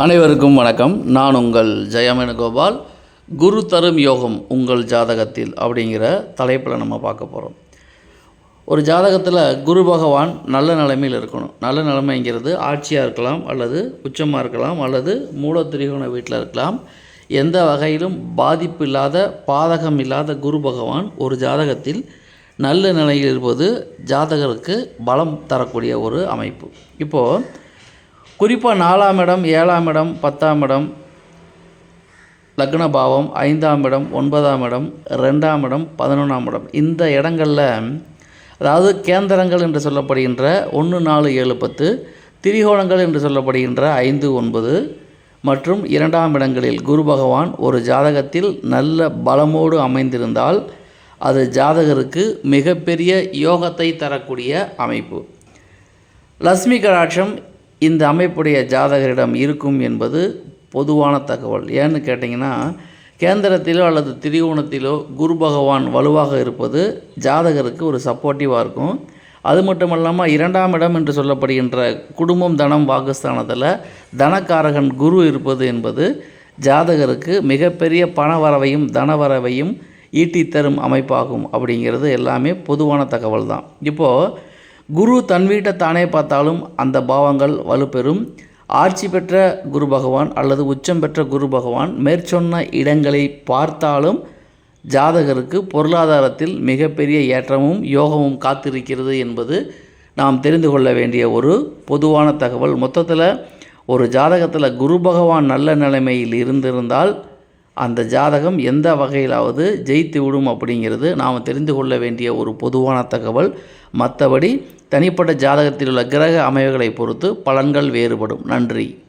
அனைவருக்கும் வணக்கம். நான் உங்கள் ஜெயமேனுகோபால். குரு தரும் யோகம் உங்கள் ஜாதகத்தில் அப்படிங்கிற தலைப்பில் நம்ம பார்க்க போகிறோம் ஒரு ஜாதகத்தில் குரு பகவான் நல்ல நிலைமையில் இருக்கணும். நல்ல நிலைமைங்கிறது ஆட்சியாக இருக்கலாம் அல்லது உச்சமாக இருக்கலாம் அல்லது மூலத்திரிகோண வீட்டில் இருக்கலாம். எந்த வகையிலும் பாதிப்பு இல்லாத பாதகம் இல்லாத குரு பகவான் ஒரு ஜாதகத்தில் நல்ல நிலையில் இருப்பது ஜாதகருக்கு பலம் தரக்கூடிய ஒரு அமைப்பு. இப்போது குறிப்பாக நாலாம் இடம் ஏழாம் இடம் பத்தாம் இடம் லக்ன பாவம் ஐந்தாம் இடம் ஒன்பதாம் இடம் ரெண்டாம் இடம் பதினொன்றாம் இடம். இந்த இடங்களில் அதாவது கேந்திரங்கள் என்று சொல்லப்படுகின்ற ஒன்று நாலு ஏழு பத்து திரிகோணங்கள் என்று சொல்லப்படுகின்ற ஐந்து ஒன்பது மற்றும் இரண்டாம் இடங்களில் குரு பகவான் ஒரு ஜாதகத்தில் நல்ல பலமோடு அமைந்திருந்தால் அது ஜாதகருக்கு மிகப்பெரிய யோகத்தை தரக்கூடிய அமைப்பு. லக்ஷ்மி கடாட்சம் இந்த அமைப்புடைய ஜாதகரிடம் இருக்கும் என்பது பொதுவான தகவல். ஏன்னு கேட்டிங்கன்னா கேந்திரத்திலோ அல்லது திரிகோணத்திலோ குரு பகவான் வலுவாக இருப்பது ஜாதகருக்கு ஒரு சப்போர்ட்டிவாக இருக்கும். அது மட்டும் இல்லாமல் இரண்டாம் இடம் என்று சொல்லப்படுகின்ற குடும்பம் தனம் வாக்குஸ்தானத்தில் தனக்காரகன் குரு இருப்பது என்பது ஜாதகருக்கு மிகப்பெரிய பணவரவையும் தனவரவையும் ஈட்டி தரும் அமைப்பாகும் அப்படிங்கிறது எல்லாமே பொதுவான தகவல் தான் இப்போது குரு தன் வீட்டை தானே பார்த்தாலும் அந்த பாவங்கள் வலுப்பெறும். ஆட்சி பெற்ற குரு பகவான் அல்லது உச்சம் பெற்ற குரு பகவான் மேற்சொன்ன இடங்களை பார்த்தாலும் ஜாதகருக்கு பொருளாதாரத்தில் மிகப்பெரிய ஏற்றமும் யோகமும் காத்திருக்கிறது என்பது நாம் தெரிந்து கொள்ள வேண்டிய ஒரு பொதுவான தகவல். மொத்தத்தில் ஒரு ஜாதகத்தில் குரு பகவான் நல்ல நிலைமையில் இருந்திருந்தால் அந்த ஜாதகம் எந்த வகையிலாவது ஜெயித்து விடும் அப்படிங்கிறது நாம் தெரிந்து கொள்ள வேண்டிய ஒரு பொதுவான தகவல். மற்றபடி தனிப்பட்ட ஜாதகத்தில் உள்ள கிரக அமைவுகளை பொறுத்து பலன்கள் வேறுபடும். நன்றி.